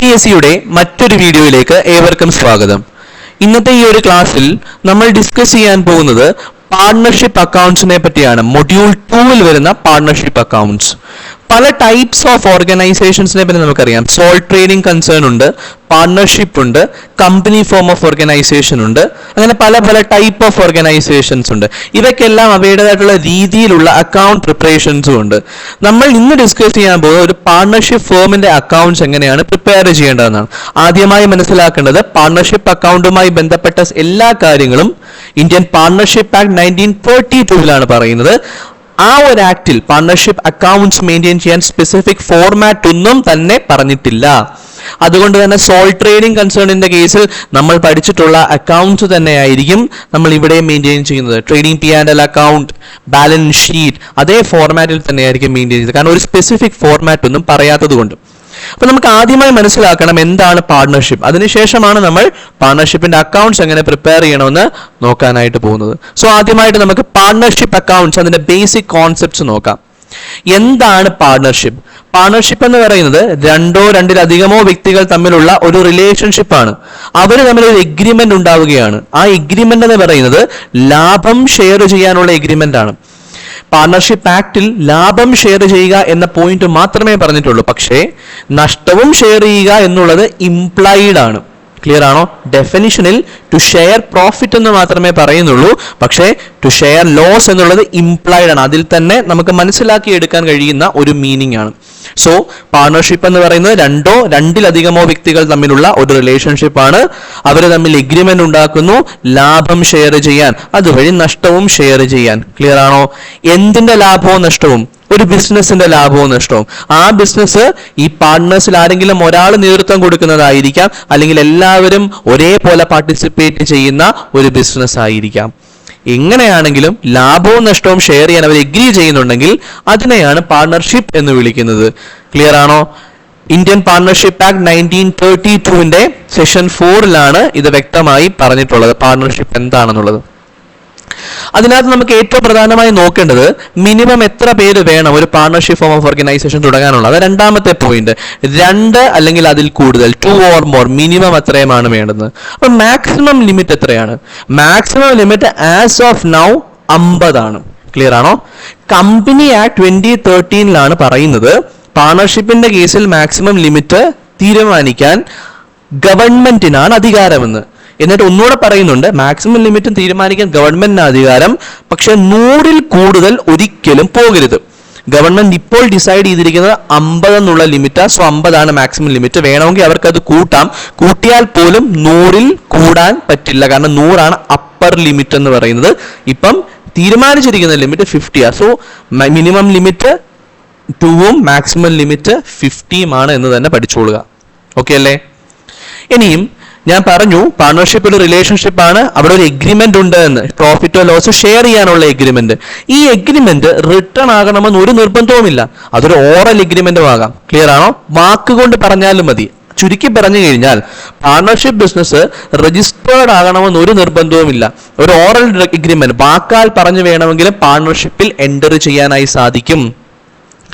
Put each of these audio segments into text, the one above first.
P S സിയുടെ മറ്റൊരു വീഡിയോയിലേക്ക് ഏവർക്കും സ്വാഗതം. ഇന്നത്തെ ഈ ഒരു ക്ലാസ്സിൽ നമ്മൾ ഡിസ്കസ് ചെയ്യാൻ പോകുന്നത് പാർട്ണർഷിപ്പ് അക്കൗണ്ട്സിനെ പറ്റിയാണ്. മൊഡ്യൂൾ ടൂവിൽ വരുന്ന പാർട്ണർഷിപ്പ് അക്കൗണ്ട്സ് പല ടൈപ്സ് ഓഫ് ഓർഗനൈസേഷൻസിനെ പറ്റി നമുക്കറിയാം. സോൾ ട്രേഡിംഗ് കൺസേൺ ഉണ്ട് പാർട്ണർഷിപ്പ് ഉണ്ട് കമ്പനി ഫോം ഓഫ് ഓർഗനൈസേഷൻ ഉണ്ട് അങ്ങനെ പല പല ടൈപ്പ് ഓഫ് ഓർഗനൈസേഷൻസ് ഉണ്ട്. ഇവയ്ക്കെല്ലാം അവയുടേതായിട്ടുള്ള രീതിയിലുള്ള അക്കൗണ്ട് പ്രിപ്പറേഷൻസും ഉണ്ട്. നമ്മൾ ഇന്ന് ഡിസ്കസ് ചെയ്യാൻ പോകുന്നത് ഒരു പാർട്ണർഷിപ്പ് ഫേമിന്റെ അക്കൗണ്ട്സ് എങ്ങനെയാണ് പ്രിപ്പയർ ചെയ്യേണ്ടതെന്നാണ്. ആദ്യമായി മനസ്സിലാക്കേണ്ടത് പാർട്ണർഷിപ്പ് അക്കൗണ്ടുമായി ബന്ധപ്പെട്ട എല്ലാ കാര്യങ്ങളും Indian partnership act nineteen thirty ടൂവിലാണ് പറയുന്നത്. ആ ഒരു ആക്ടിൽ പാർട്ണർഷിപ്പ് അക്കൗണ്ട്സ് മെയിന്റെയിൻ ചെയ്യാൻ സ്പെസിഫിക് ഫോർമാറ്റ് ഒന്നും തന്നെ പറഞ്ഞിട്ടില്ല. അതുകൊണ്ട് തന്നെ സോൾ ട്രേഡിംഗ് കൺസേണിന്റെ കേസിൽ നമ്മൾ പഠിച്ചിട്ടുള്ള അക്കൗണ്ട്സ് തന്നെയായിരിക്കും നമ്മൾ ഇവിടെ മെയിന്റെയിൻ ചെയ്യുന്നത്. Trading P and L account balance sheet അതേ ഫോർമാറ്റിൽ തന്നെയായിരിക്കും മെയിന്റെയിൻ ചെയ്യുന്നത്. കാരണം ഒരു സ്പെസിഫിക് ഫോർമാറ്റ് ഒന്നും പറയാത്തത് കൊണ്ട്. അപ്പൊ നമുക്ക് ആദ്യമായി മനസ്സിലാക്കണം എന്താണ് പാർട്ണർഷിപ്പ് അതിനുശേഷമാണ് നമ്മൾ പാർട്ണർഷിപ്പിന്റെ അക്കൗണ്ട്സ് എങ്ങനെ പ്രിപ്പയർ ചെയ്യണമെന്ന് നോക്കാനായിട്ട് പോകുന്നത്. സോ ആദ്യമായിട്ട് നമുക്ക് പാർട്ണർഷിപ്പ് അക്കൗണ്ട്സ് അതിന്റെ ബേസിക് കോൺസെപ്റ്റ്സ് നോക്കാം. എന്താണ് പാർട്ണർഷിപ്പ് പാർട്ണർഷിപ്പ് എന്ന് പറയുന്നത് രണ്ടോ രണ്ടിലധികമോ വ്യക്തികൾ തമ്മിലുള്ള ഒരു റിലേഷൻഷിപ്പ് ആണ്. അവർ തമ്മിൽ ഒരു എഗ്രിമെന്റ് ഉണ്ടാവുകയാണ്. ആ എഗ്രിമെന്റ് എന്ന് പറയുന്നത് ലാഭം ഷെയർ ചെയ്യാനുള്ള എഗ്രിമെന്റ് ആണ്. പാർട്ണർഷിപ്പ് ആക്ടിൽ ലാഭം ഷെയർ ചെയ്യുക എന്ന പോയിന്റ് മാത്രമേ പറഞ്ഞിട്ടുള്ളൂ. പക്ഷേ നഷ്ടവും ഷെയർ ചെയ്യുക എന്നുള്ളത് ഇംപ്ലൈഡ് ആണ്. ക്ലിയർ ആണോ? ഡെഫിനിഷനിൽ ടു ഷെയർ പ്രോഫിറ്റ് എന്ന് മാത്രമേ പറയുന്നുള്ളൂ. പക്ഷേ ടു ഷെയർ ലോസ് എന്നുള്ളത് ഇംപ്ലൈഡ് ആണ്. അതിൽ തന്നെ നമുക്ക് മനസ്സിലാക്കി എടുക്കാൻ കഴിയുന്ന ഒരു മീനിങ് ആണ്. സോ പാർട്ണർഷിപ്പ് എന്ന് പറയുന്നത് രണ്ടോ രണ്ടിലധികമോ വ്യക്തികൾ തമ്മിലുള്ള ഒരു റിലേഷൻഷിപ്പ് ആണ്. അവർ തമ്മിൽ എഗ്രിമെന്റ് ഉണ്ടാക്കുന്നു ലാഭം ഷെയർ ചെയ്യാൻ. അതുവഴി നഷ്ടവും ഷെയർ ചെയ്യാൻ. ക്ലിയർ ആണോ? എന്തിന്റെ ലാഭവും നഷ്ടവും? ഒരു ബിസിനസിന്റെ ലാഭവും നഷ്ടവും. ആ ബിസിനസ് ഈ പാർട്ട്നേഴ്സിൽ ആരെങ്കിലും ഒരാൾ നേതൃത്വം കൊടുക്കുന്നതായിരിക്കാം. അല്ലെങ്കിൽ എല്ലാവരും ഒരേപോലെ പാർട്ടിസിപ്പേറ്റ് ചെയ്യുന്ന ഒരു ബിസിനസ് ആയിരിക്കാം. എങ്ങനെയാണെങ്കിലും ലാഭവും നഷ്ടവും ഷെയർ ചെയ്യാൻ അവർ എഗ്രി ചെയ്യുന്നുണ്ടെങ്കിൽ അതിനെയാണ് പാർട്ണർഷിപ്പ് എന്ന് വിളിക്കുന്നത്. ക്ലിയർ ആണോ? Indian partnership act nineteen thirty ടുവിന്റെ സെഷൻ ഫോറിലാണ് ഇത് വ്യക്തമായി പറഞ്ഞിട്ടുള്ളത്. പാർട്ണർഷിപ്പ് എന്താണെന്നുള്ളത്. അതിനകത്ത് നമുക്ക് ഏറ്റവും പ്രധാനമായി നോക്കേണ്ടത് മിനിമം എത്ര പേര് വേണം ഒരു പാർട്ണർഷിപ്പ് ഫോം ഓഫ് ഓർഗനൈസേഷൻ തുടങ്ങാനുള്ളത് അത് രണ്ടാമത്തെ പോയിന്റ് രണ്ട് അല്ലെങ്കിൽ അതിൽ കൂടുതൽ ടു ഓർ മോർ മിനിമം അത്രയുമാണ് വേണ്ടത്? അപ്പൊ മാക്സിമം ലിമിറ്റ് എത്രയാണ്? Maximum limit as of now അമ്പതാണ്. Clear ആണോ? കമ്പനി ആക്ട് ട്വന്റി തേർട്ടീനിലാണ് പറയുന്നത് പാർട്ണർഷിപ്പിന്റെ കേസിൽ മാക്സിമം ലിമിറ്റ് തീരുമാനിക്കാൻ ഗവൺമെന്റിനാണ് അധികാരമെന്ന്. എന്നിട്ട് ഒന്നുകൂടെ പറയുന്നുണ്ട് മാക്സിമം ലിമിറ്റും തീരുമാനിക്കാൻ ഗവൺമെന്റിന് അധികാരം പക്ഷെ നൂറിൽ കൂടുതൽ ഒരിക്കലും പോകരുത്. ഗവൺമെന്റ് ഇപ്പോൾ ഡിസൈഡ് ചെയ്തിരിക്കുന്നത് അമ്പത് എന്നുള്ള ലിമിറ്റ് സോ അമ്പതാണ് മാക്സിമം ലിമിറ്റ് വേണമെങ്കിൽ അവർക്ക് അത് കൂട്ടാം. കൂട്ടിയാൽ പോലും നൂറിൽ കൂടാൻ പറ്റില്ല കാരണം നൂറാണ് അപ്പർ ലിമിറ്റ് എന്ന് പറയുന്നത്. ഇപ്പം തീരുമാനിച്ചിരിക്കുന്ന ലിമിറ്റ് ഫിഫ്റ്റിയാ സോ മിനിമം ലിമിറ്റ് ടൂവും മാക്സിമം ലിമിറ്റ് ഫിഫ്റ്റിയുമാണ് എന്ന് തന്നെ പഠിച്ചോളുക. ഓക്കെ അല്ലേ? ഇനിയും ഞാൻ പറഞ്ഞു പാർട്ണർഷിപ്പ് ഒരു റിലേഷൻഷിപ്പ് ആണ്. അവിടെ ഒരു എഗ്രിമെന്റ് ഉണ്ട് എന്ന്. പ്രോഫിറ്റോ ലോസോ ഷെയർ ചെയ്യാനുള്ള എഗ്രിമെന്റ് ഈ എഗ്രിമെന്റ് റിട്ടേൺ ആകണമെന്ന് ഒരു നിർബന്ധവുമില്ല. അതൊരു ഓറൽ എഗ്രിമെന്റും ആകാം. ക്ലിയർ ആണോ? വാക്കുകൊണ്ട് പറഞ്ഞാലും മതി. ചുരുക്കി പറഞ്ഞു കഴിഞ്ഞാൽ പാർട്ണർഷിപ്പ് ബിസിനസ് രജിസ്റ്റേർഡ് ആകണമെന്ന് ഒരു നിർബന്ധവുമില്ല. ഒരു ഓറൽ എഗ്രിമെന്റ് വാക്കാൽ പറഞ്ഞു വേണമെങ്കിലും പാർട്ണർഷിപ്പിൽ എന്റർ ചെയ്യാനായി സാധിക്കും.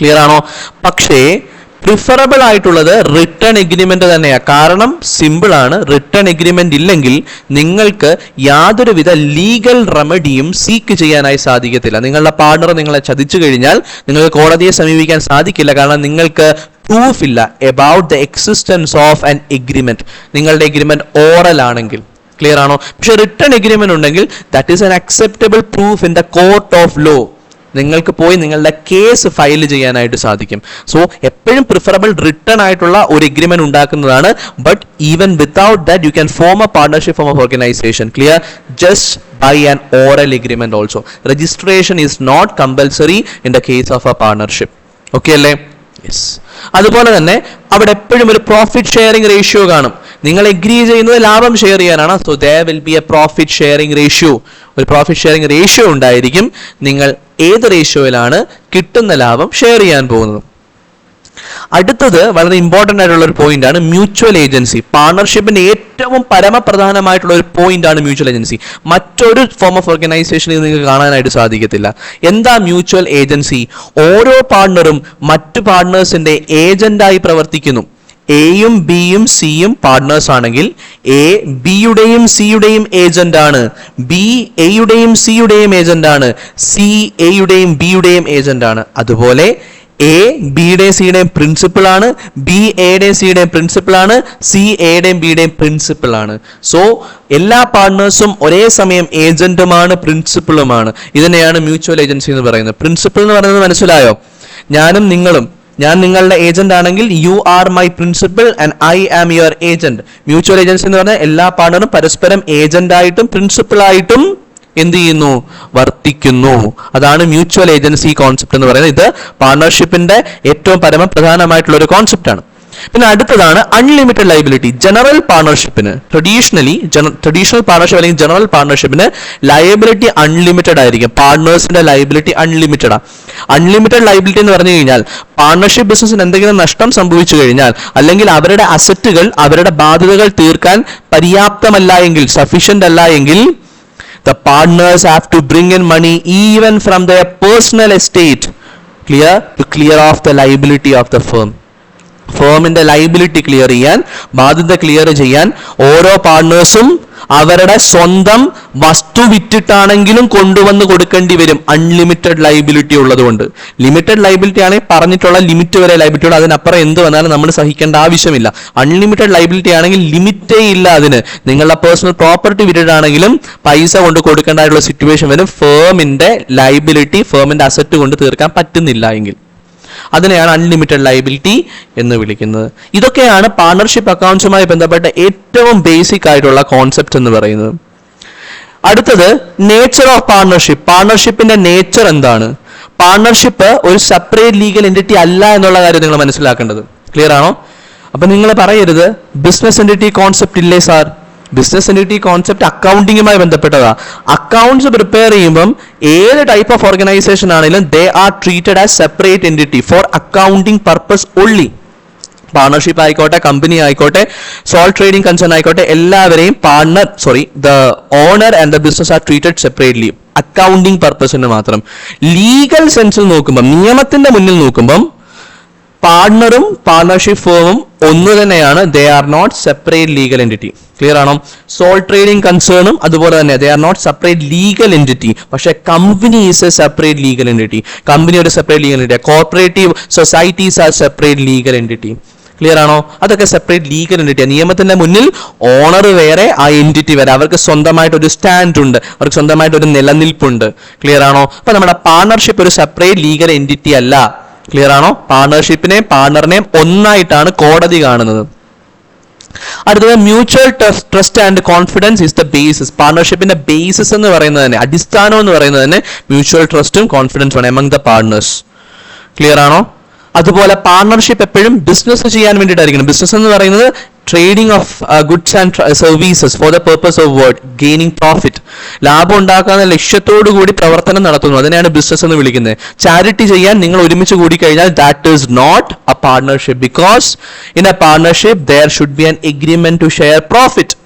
ക്ലിയർ ആണോ? പക്ഷേ പ്രിഫറബിൾ ആയിട്ടുള്ളത് റിട്ടേൺ എഗ്രിമെന്റ് തന്നെയാണ് കാരണം സിമ്പിൾ ആണ്. റിട്ടേൺ എഗ്രിമെന്റ് ഇല്ലെങ്കിൽ നിങ്ങൾക്ക് യാതൊരുവിധ ലീഗൽ റെമഡിയും സീക്ക് ചെയ്യാനായി സാധിക്കത്തില്ല. നിങ്ങളുടെ പാർട്ണർ നിങ്ങളെ ചതിച്ചു കഴിഞ്ഞാൽ നിങ്ങൾക്ക് കോടതിയെ സമീപിക്കാൻ സാധിക്കില്ല. കാരണം നിങ്ങൾക്ക് പ്രൂഫ് ഇല്ല about the existence of an agreement നിങ്ങളുടെ എഗ്രിമെന്റ് ഓറൽ ആണെങ്കിൽ. ക്ലിയർ ആണോ? പക്ഷെ റിട്ടേൺ എഗ്രിമെന്റ് ഉണ്ടെങ്കിൽ that is an acceptable proof in the court of law നിങ്ങൾക്ക് പോയി നിങ്ങളുടെ കേസ് ഫയൽ ചെയ്യാനായിട്ട് സാധിക്കും. സോ എപ്പോഴും പ്രിഫറബിൾ റിട്ടേൺ ആയിട്ടുള്ള ഒരു എഗ്രിമെന്റ് ഉണ്ടാക്കുന്നതാണ്. But even without that you can form a partnership of organisation clear just by an oral agreement also registration is not compulsory in the case of a partnership okay അല്ലേ? Yes അതുപോലെ തന്നെ അവിടെ എപ്പോഴും ഒരു profit sharing ratio കാണും. നിങ്ങൾ agree ചെയ്യുന്നത് ലാഭം ഷെയർ ചെയ്യാനാണ്. So they will be a profit sharing ratio ഒരു പ്രോഫിറ്റ് ഷെയറിംഗ് റേഷ്യോ ഉണ്ടായിരിക്കും. നിങ്ങൾ ഏത് റേഷ്യോയിലാണ് കിട്ടുന്ന ലാഭം ഷെയർ ചെയ്യാൻ പോകുന്നത്. അടുത്തത് വളരെ ഇമ്പോർട്ടന്റ് ആയിട്ടുള്ള ഒരു പോയിന്റ് ആണ് മ്യൂച്വൽ ഏജൻസി പാർട്ണർഷിപ്പിന്റെ ഏറ്റവും പരമപ്രധാനമായിട്ടുള്ള ഒരു പോയിന്റ് ആണ് മ്യൂച്വൽ ഏജൻസി മറ്റൊരു ഫോം ഓഫ് ഓർഗനൈസേഷനിൽ നിങ്ങൾക്ക് കാണാനായിട്ട് സാധിക്കത്തില്ല. എന്താ മ്യൂച്വൽ ഏജൻസി ഓരോ പാർട്ണറും മറ്റു പാർട്ണേഴ്സിന്റെ ഏജന്റായി പ്രവർത്തിക്കുന്നു. എയും ബിയും സിയും പാർട്ട്നേഴ്സ് ആണെങ്കിൽ എ ബിയുടെയും സിയുടെയും ഏജന്റ് ആണ്. ബി എയുടെയും സിയുടെയും ഏജന്റ് ആണ്. സി എയുടെയും ബിയുടെയും ഏജന്റ് ആണ്. അതുപോലെ എ ബിയുടെയും സിയുടെയും പ്രിൻസിപ്പിൾ ആണ്. ബി എയുടെയും സിയുടെയും പ്രിൻസിപ്പിൾ ആണ്. സി എയുടെയും ബിയുടെയും പ്രിൻസിപ്പിൾ ആണ്. സോ എല്ലാ പാർട്ട്നേഴ്സും ഒരേ സമയം ഏജന്റുമാണ് പ്രിൻസിപ്പിളുമാണ് ഇതിനെയാണ് മ്യൂച്വൽ ഏജൻസി എന്ന് പറയുന്നത്. പ്രിൻസിപ്പിൾ എന്ന് പറയുന്നത് മനസ്സിലായോ? ഞാനും നിങ്ങളും ഞാൻ നിങ്ങളുടെ ഏജന്റ് ആണെങ്കിൽ you are my principal and I am your agent mutual agency എന്ന് പറഞ്ഞാൽ എല്ലാ പാർട്ണറും പരസ്പരം ഏജന്റ് ആയിട്ടും പ്രിൻസിപ്പൽ ആയിട്ടും എന്ത് ചെയ്യുന്നു? വർത്തിക്കുന്നു. അതാണ് മ്യൂച്വൽ ഏജൻസി കോൺസെപ്റ്റ് എന്ന് പറയുന്നത്. ഇത് പാർട്ണർഷിപ്പിന്റെ ഏറ്റവും പരമപ്രധാനമായിട്ടുള്ള ഒരു കോൺസെപ്റ്റ് ആണ്. പിന്നെ അടുത്തതാണ് അൺലിമിറ്റഡ് ലൈബിലിറ്റി ജനറൽ പാർട്ണർഷിപ്പിന് ട്രഡീഷണലി ട്രഡീഷണൽ പാർട്ണർഷിപ്പ് അല്ലെങ്കിൽ ജനറൽ പാർട്ണർഷിപ്പിന് ലയബിലിറ്റി അൺലിമിറ്റഡ് ആയിരിക്കും. പാർട്ണേഴ്സിന്റെ ലയബിലിറ്റി അൺലിമിറ്റഡ് അൺലിമിറ്റഡ് ലൈബിലിറ്റി എന്ന് പറഞ്ഞു കഴിഞ്ഞാൽ പാർട്ണർഷിപ്പ് ബിസിനസ്സിന് എന്തെങ്കിലും നഷ്ടം സംഭവിച്ചു കഴിഞ്ഞാൽ അല്ലെങ്കിൽ അവരുടെ അസറ്റുകൾ അവരുടെ ബാധ്യതകൾ തീർക്കാൻ പര്യാപ്തമല്ല എങ്കിൽ സഫീഷ്യന്റ് അല്ല എങ്കിൽ the partners have to bring in money even from their personal estate clear to clear of the liability of the firm. ഫേമിന്റെ ലൈബിലിറ്റി ക്ലിയർ ചെയ്യാൻ ബാധ്യത ക്ലിയർ ചെയ്യാൻ ഓരോ പാർട്ട്നേഴ്സും അവരുടെ സ്വന്തം വസ്തു വിറ്റിട്ടാണെങ്കിലും കൊണ്ടുവന്ന് കൊടുക്കേണ്ടി വരും. അൺലിമിറ്റഡ് ലൈബിലിറ്റി ഉള്ളതുകൊണ്ട്. ലിമിറ്റഡ് ലൈബിലിറ്റി ആണെങ്കിൽ പറഞ്ഞിട്ടുള്ള ലിമിറ്റ് വരെ ലൈബിലിറ്റി ഉള്ളൂ. അതിനപ്പുറം എന്ത് വന്നാലും നമ്മൾ സഹിക്കേണ്ട ആവശ്യമില്ല. അൺലിമിറ്റഡ് ലൈബിലിറ്റി ആണെങ്കിൽ ലിമിറ്റേ ഇല്ല അതിന്. നിങ്ങളുടെ പേഴ്സണൽ പ്രോപ്പർട്ടി വിറ്റിട്ടാണെങ്കിലും പൈസ കൊണ്ട് കൊടുക്കേണ്ടതായിട്ടുള്ള സിറ്റുവേഷൻ വരും. ഫേമിന്റെ ലൈബിലിറ്റി ഫേമിന്റെ അസറ്റ് കൊണ്ട് തീർക്കാൻ പറ്റുന്നില്ല എങ്കിൽ. അതിനെയാണ് അൺലിമിറ്റഡ് ലയബിലിറ്റി എന്ന് വിളിക്കുന്നത്. ഇതൊക്കെയാണ് പാർട്ണർഷിപ്പ് അക്കൗണ്ട്സുമായി ബന്ധപ്പെട്ട ഏറ്റവും ബേസിക് ആയിട്ടുള്ള കോൺസെപ്റ്റ് എന്ന് പറയുന്നത്. അടുത്തത് നേച്ചർ ഓഫ് പാർട്ണർഷിപ്പ് പാർട്ണർഷിപ്പിന്റെ നേച്ചർ എന്താണ്? പാർട്ണർഷിപ്പ് ഒരു സെപ്പറേറ്റ് ലീഗൽ എന്റിറ്റി അല്ല എന്നുള്ള കാര്യം നിങ്ങൾ മനസ്സിലാക്കേണ്ടത്. ക്ലിയർ ആണോ? അപ്പൊ നിങ്ങൾ പറയരുത് ബിസിനസ് എന്റിറ്റി കോൺസെപ്റ്റ് ഇല്ലേ സാർ ബിസിനസ് എന്റിറ്റി കോൺസെപ്റ്റ് അക്കൗണ്ടിങ്ങുമായി ബന്ധപ്പെട്ടതാ. അക്കൗണ്ട്സ് പ്രിപ്പയർ ചെയ്യുമ്പം ഏത് ടൈപ്പ് ഓഫ് ഓർഗനൈസേഷൻ ആണെങ്കിലും they are treated as separate entity for accounting purpose only partnership ആയിക്കോട്ടെ കമ്പനി ആയിക്കോട്ടെ സോൾ ട്രേഡിംഗ് കൺസേൺ ആയിക്കോട്ടെ എല്ലാവരെയും partner sorry the owner and the business are treated separately accounting പർപ്പസിന് മാത്രം. Legal സെൻസിൽ നോക്കുമ്പം നിയമത്തിന്റെ മുന്നിൽ നോക്കുമ്പം പാർട്ണറും പാർട്ണർഷിപ്പ് ഫേമും ഒന്ന് തന്നെയാണ്. They are not separate legal entity clear ആണോ? സോൾ ട്രേഡിംഗ് കൺസേണും അതുപോലെ തന്നെ they are not separate legal entity പക്ഷെ company is a separate legal entity company ഒരു separate legal entity corporative societies are separate legal entity clear ആണോ? അതൊക്കെ separate legal entity നിയമത്തിന്റെ മുന്നിൽ ഓണർ വേറെ ആ എന്റിറ്റി വരെ അവർക്ക് സ്വന്തമായിട്ട് ഒരു സ്റ്റാൻഡ് ഉണ്ട്. അവർക്ക് സ്വന്തമായിട്ട് ഒരു നിലനിൽപ്പുണ്ട്. ക്ലിയർ ആണോ? അപ്പൊ നമ്മുടെ പാർട്ണർഷിപ്പ് ഒരു സെപ്പറേറ്റ് ലീഗൽ എന്റിറ്റി അല്ല. ക്ലിയർ ആണോ? പാർട്ണർഷിപ്പിനെയും പാർട്ണറിനെയും ഒന്നായിട്ടാണ് കോടതി കാണുന്നത്. അടുത്തത് mutual trust and confidence is the basis പാർട്ണർഷിപ്പിന്റെ basis എന്ന് പറയുന്നത് തന്നെ അടിസ്ഥാനം എന്ന് പറയുന്നത് തന്നെ മ്യൂച്വൽ ട്രസ്റ്റും കോൺഫിഡൻസും ആണ് എമംഗ് ദ പാർട്ണേഴ്സ് ക്ലിയർ ആണോ? അതുപോലെ പാർട്ണർഷിപ്പ് എപ്പോഴും ബിസിനസ് ചെയ്യാൻ വേണ്ടിയിട്ടായിരിക്കണം. ബിസിനസ് എന്ന് പറയുന്നത് trading of goods and services for the purpose of word gaining profit ലാഭം ഉണ്ടാക്കുന്ന ലക്ഷ്യത്തോടു കൂടി പ്രവർത്തനം നടത്തുന്നു. അതിനെയാണ് ബിസിനസ് എന്ന് വിളിക്കുന്നത്. ചാരിറ്റി ചെയ്യാൻ നിങ്ങൾ ഒരുമിച്ച് കൂടി കഴിഞ്ഞാൽ that is not a partnership because in a partnership there should be an agreement to share profit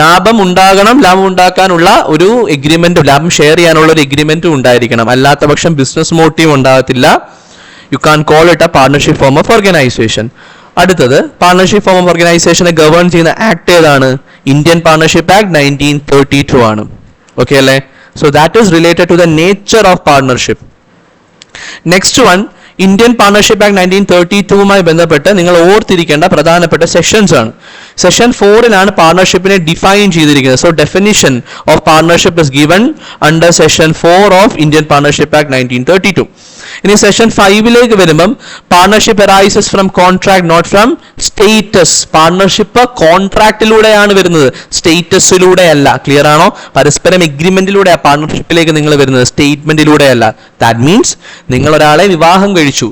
ലാഭം ഉണ്ടാകണം ലാഭം ഉണ്ടാക്കാനുള്ള ഒരു എഗ്രിമെന്റ് ലാഭം ഷെയർ ചെയ്യാനുള്ള ഒരു എഗ്രിമെന്റും ഉണ്ടായിരിക്കണം. അല്ലാത്ത പക്ഷം ബിസിനസ് മോട്ടീവ് ഉണ്ടാകത്തില്ല. You can call it a partnership form of organisation അടുത്തത് പാർട്ണർഷിപ്പ് ഫോം ഓഫ് ഓർഗനൈസേഷനെ ഗവേൺ ചെയ്യുന്ന ആക്ട് ഏതാണ്? Indian partnership act nineteen thirty two ആണ്. ഓക്കെ അല്ലേ? So that is related to the nature of partnership next one Indian partnership act nineteen thirty ടുവുമായി ബന്ധപ്പെട്ട് നിങ്ങൾ ഓർത്തിരിക്കേണ്ട പ്രധാനപ്പെട്ട സെഷൻസ് ആണ്. സെഷൻ ഫോറിലാണ് പാർട്ണർഷിപ്പിനെ ഡിഫൈൻ ചെയ്തിരിക്കുന്നത്. So definition of partnership is given under session four of Indian partnership act nineteen thirty two ഇനി session ഫൈവിലേക്ക് വരുമ്പം partnership arises from contract not from status partnership കോൺട്രാക്റ്റിലൂടെയാണ് വരുന്നത്. സ്റ്റേറ്റസിലൂടെ അല്ല ക്ലിയർ ആണോ? പരസ്പരം എഗ്രിമെന്റിലൂടെ ആ പാർട്ണർഷിപ്പിലേക്ക് നിങ്ങൾ വരുന്നത്. സ്റ്റേറ്റ്മെന്റിലൂടെ അല്ല ദാറ്റ് മീൻസ് നിങ്ങൾ ഒരാളെ വിവാഹം കഴിച്ചു.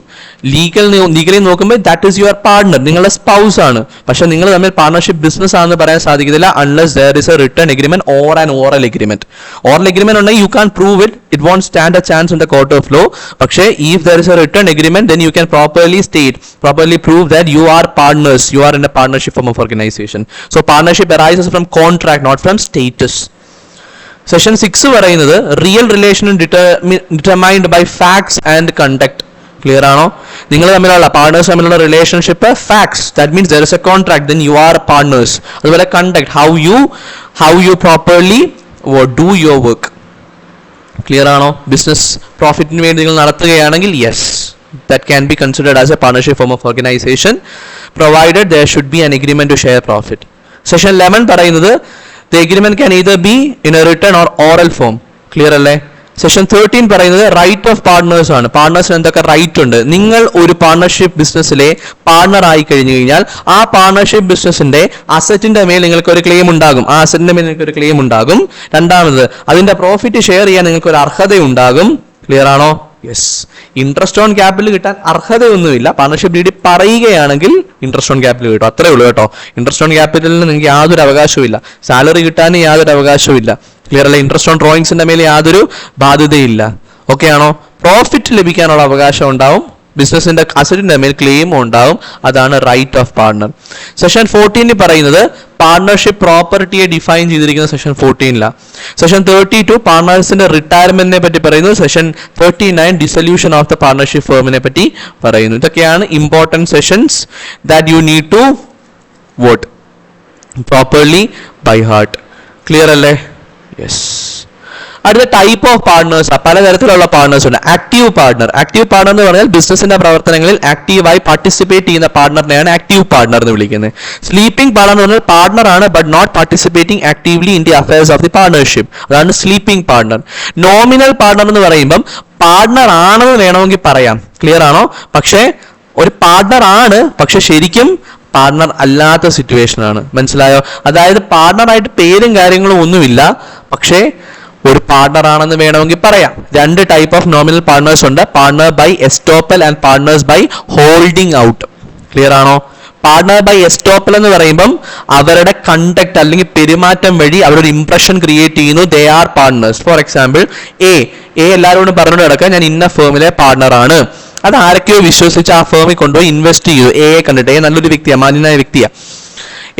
ലീഗൽ ലീഗലി നോക്കുമ്പോൾ ദാറ്റ് ഈസ് യുവർ പാർട്ണർ നിങ്ങളുടെ സ്പൗസ് ആണ്. പക്ഷെ നിങ്ങൾ തമ്മിൽ പാർട്ണർഷിപ്പ് ബിസിനസ് ആണെന്ന് പറയാൻ സാധിക്കത്തില്ല unless there is a written agreement or and oral agreement oral agreement ഉണ്ടെങ്കിൽ you can prove it it won't stand a chance in the court of law പക്ഷേ if there is a written agreement then you can properly state properly prove that you are partners you are in a partnership form of organisation so partnership arises from contract not from status session six പറയുന്നത് real relation determined by facts and conduct clear ആണോ? നിങ്ങൾ തമ്മിലുള്ള partners തമ്മിലുള്ള relationship facts that means there is a contract then you are partners അതുപോലെ conduct how you how you properly do your work clear ആണോ? Business പ്രോഫിറ്റിന് വേണ്ടി നിങ്ങൾ നടത്തുകയാണെങ്കിൽ yes that can be considered as a partnership form of organisation provided there should be an agreement to share profit session eleven പറയുന്നത് the agreement can either be in a written or oral form clear അല്ലേ? Session thirteen പറയുന്നത് right of partners ആണ്. പാർട്ട്നേഴ്സിന് എന്തൊക്കെ right ഉണ്ട്? നിങ്ങൾ ഒരു partnership ബിസിനസ്സിലെ partner ആയി കഴിഞ്ഞു കഴിഞ്ഞാൽ ആ പാർട്ണർഷിപ്പ് ബിസിനസിന്റെ അസറ്റിന്റെ മേൽ നിങ്ങൾക്ക് ഒരു ക്ലെയിം ഉണ്ടാകും. ആ അസറ്റിന്റെ മേൽ നിങ്ങൾക്ക് ഒരു ക്ലെയിം ഉണ്ടാകും. രണ്ടാമത് അതിന്റെ പ്രോഫിറ്റ് ഷെയർ ചെയ്യാൻ നിങ്ങൾക്ക് ഒരു അർഹത ഉണ്ടാകും ക്ലിയർ ആണോ? യെസ് ഇൻട്രസ്റ്റ് ഓൺ ക്യാപിറ്റൽ കിട്ടാൻ അർഹതയൊന്നുമില്ല. പാർട്ണർഷിപ്പ് ഡി പറയുകയാണെങ്കിൽ ഇൻട്രസ്റ്റ് ഓൺ ക്യാപിറ്റൽ കിട്ടും. അത്രേ ഉള്ളൂ കേട്ടോ. ഇൻട്രസ്റ്റ് ഓൺ ക്യാപിറ്റലിന് നിങ്ങൾക്ക് യാതൊരു അവകാശവും ഇല്ല സാലറി കിട്ടാനും യാതൊരു അവകാശവും ക്ലിയർ അല്ല? ഇൻട്രസ്റ്റ് ഓൺ ഡ്രോയിങ്സിന്റെ മേലെ യാതൊരു ബാധ്യതയില്ല. ഓക്കെ ആണോ? പ്രോഫിറ്റ് ലഭിക്കാനുള്ള അവകാശം ഉണ്ടാവും. ബിസിനസിന്റെ അസറ്റിന്റെ മേൽ ക്ലെയിമും ഉണ്ടാവും. അതാണ് റൈറ്റ് ഓഫ് പാർട്ണർ സെഷൻ ഫോർട്ടീനിൽ പറയുന്നത് പാർട്ണർഷിപ്പ് പ്രോപ്പർട്ടിയെ ഡിഫൈൻ ചെയ്തിരിക്കുന്ന സെഷൻ ഫോർട്ടീനിലാണ് സെഷൻ തേർട്ടി ടു പാർട്ണേഴ്സിന്റെ റിട്ടയർമെന്റിനെ പറ്റി പറയുന്നു session thirty nine dissolution of the partnership ഫേമിനെ പറ്റി പറയുന്നു. ഇതൊക്കെയാണ് important sessions that you need to vote properly by heart clear അല്ലേ? യെസ് അടുത്ത ടൈപ്പ് ഓഫ് പാർട്ട്നേഴ്സ് പലതരത്തിലുള്ള പാർട്ട്നേഴ്സ് ഉണ്ട്. ആക്റ്റീവ് പാർട്ണർ ആക്റ്റീവ് പാർട്ണർ എന്ന് പറഞ്ഞാൽ ബിസിനസിന്റെ പ്രവർത്തനങ്ങളിൽ ആക്റ്റീവായി പാർട്ടിസിപ്പേറ്റ് ചെയ്യുന്ന പാർട്ണറിനെയാണ് ആക്റ്റീവ് പാർട്ണർ എന്ന് വിളിക്കുന്നത്. സ്ലീപ്പിംഗ് പാർട്ണർ എന്ന് പറഞ്ഞാൽ പാർട്ണർ ആണ് but not participating actively in the affairs of the partnership അതാണ് സ്ലീപ്പിംഗ് പാർട്ണർ നോമിനൽ പാർട്ണർ എന്ന് പറയുമ്പം പാർട്ണർ ആണെന്ന് വേണമെങ്കിൽ പറയാം. ക്ലിയർ ആണോ? പക്ഷേ ഒരു പാർട്ണർ ആണ് പക്ഷെ ശരിക്കും പാർട്ണർ അല്ലാത്ത സിറ്റുവേഷൻ ആണ്. മനസ്സിലായോ? അതായത് പാർട്ണറായിട്ട് പേരും കാര്യങ്ങളും ഒന്നുമില്ല. പക്ഷേ ഒരു പാർട്ണർ ആണെന്ന് വേണമെങ്കിൽ പറയാം. രണ്ട് ടൈപ്പ് ഓഫ് നോമിനൽ പാർട്ണേഴ്സ് ഉണ്ട്. Partner by estoppel and partners by holding out clear ആണോ? പാർട്ണർ ബൈ എസ്റ്റോപ്പൽ എന്ന് പറയുമ്പം അവരുടെ കണ്ടക്ട് അല്ലെങ്കിൽ പെരുമാറ്റം വഴി അവരൊരു ഇംപ്രഷൻ ക്രിയേറ്റ് ചെയ്യുന്നു. They are partners for example A A എല്ലാവരോടും പറഞ്ഞുകൊണ്ട് കിടക്കുക ഞാൻ ഇന്ന ഫേമിലെ പാർട്ണർ ആണ്. അത് ആരൊക്കെയോ വിശ്വസിച്ച് ആ ഫേമിൽ കൊണ്ടുപോയി ഇൻവെസ്റ്റ് ചെയ്തു. എ കണ്ടിട്ട്. എ നല്ലൊരു വ്യക്തിയാണ് മാന്യനായ വ്യക്തിയാണ്